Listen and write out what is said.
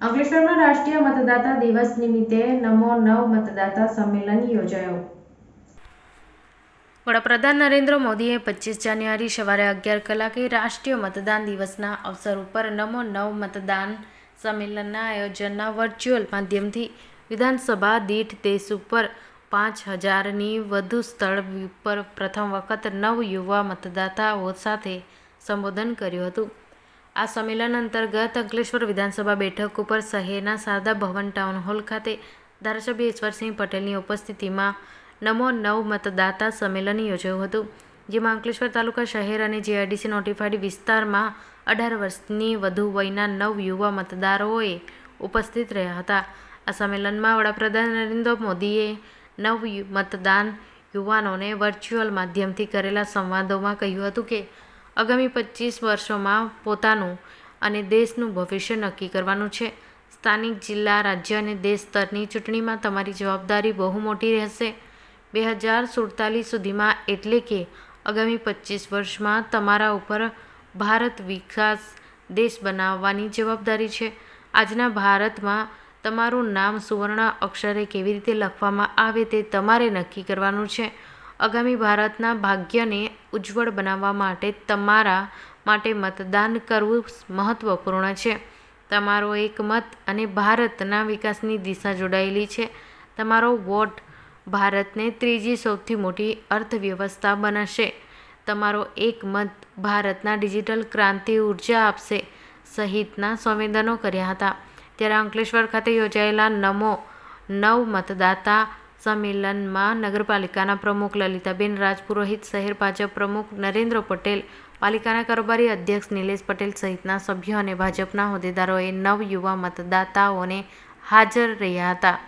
અંકલેશ્વરમાં રાષ્ટ્રીય મતદાતા દિવસ નિમિત્તે નમો નવ મતદાતા સંમેલન યોજાયો. વડાપ્રધાન નરેન્દ્ર મોદીએ પચીસ જાન્યુઆરી સવારે અગિયાર કલાકે રાષ્ટ્રીય મતદાન દિવસના અવસર ઉપર નમો નવ મતદાન સંમેલનના આયોજનના વર્ચ્યુઅલ માધ્યમથી વિધાનસભા દીઠ દેશ ઉપર પાંચ હજારની વધુ સ્થળ ઉપર પ્રથમ વખત નવ યુવા મતદાતાઓ સાથે સંબોધન કર્યું હતું. આ સંમેલન અંતર્ગત અંકલેશ્વર વિધાનસભા બેઠક ઉપર શહેરના શારદા ભવન ટાઉન હોલ ખાતે ધારાસભ્ય ઈશ્વરસિંહ પટેલની ઉપસ્થિતિમાં નમો નવ મતદાતા સંમેલન યોજાયું હતું, જેમાં અંકલેશ્વર તાલુકા શહેર અને જીઆઈડીસી નોટિફાઈડ વિસ્તારમાં અઢાર વર્ષની વધુ વયના નવ યુવા મતદારોએ ઉપસ્થિત રહ્યા હતા. આ સંમેલનમાં વડાપ્રધાન નરેન્દ્ર મોદીએ નવ મતદાન યુવાનોને વર્ચ્યુઅલ માધ્યમથી કરેલા સંવાદોમાં કહ્યું હતું કે આગામી પચીસ વર્ષોમાં પોતાનું અને દેશનું ભવિષ્ય નક્કી કરવાનું છે. સ્થાનિક જિલ્લા, રાજ્ય અને દેશ સ્તરની ચૂંટણીમાં તમારી જવાબદારી બહુ મોટી રહેશે. બે હજાર સુડતાલીસ સુધીમાં એટલે કે આગામી પચીસ વર્ષમાં તમારા ઉપર ભારત વિકાસ દેશ બનાવવાની જવાબદારી છે. આજના ભારતમાં તમારું નામ સુવર્ણ અક્ષરે કેવી રીતે લખવામાં આવે તે તમારે નક્કી કરવાનું છે. આગામી ભારતના ભાગ્યને ઉજ્જવળ બનાવવા માટે તમારા માટે મતદાન કરવું મહત્વપૂર્ણ છે. તમારો એક મત અને ભારતના વિકાસની દિશા જોડાયેલી છે. તમારો વોટ ભારતને ત્રીજી સૌથી મોટી અર્થવ્યવસ્થા બનાવશે. તમારો એક મત ભારતના ડિજિટલ ક્રાંતિ ઊર્જા આપશે. સહિતના સંવેદનો કર્યા હતા. ત્યારે અંકલેશ્વર ખાતે યોજાયેલા નમો, નવ મતદાતા સંમેલનમાં નગરપાલિકાના પ્રમુખ લલિતાબેન રાજપુરોહિત, શહેર ભાજપ પ્રમુખ નરેન્દ્ર પટેલ, પાલિકાના કારોબારી અધ્યક્ષ નિલેશ પટેલ સહિતના સભ્યો અને ભાજપના હોદ્દેદારોએ નવ યુવા મતદાતાઓને હાજર રહ્યા હતા.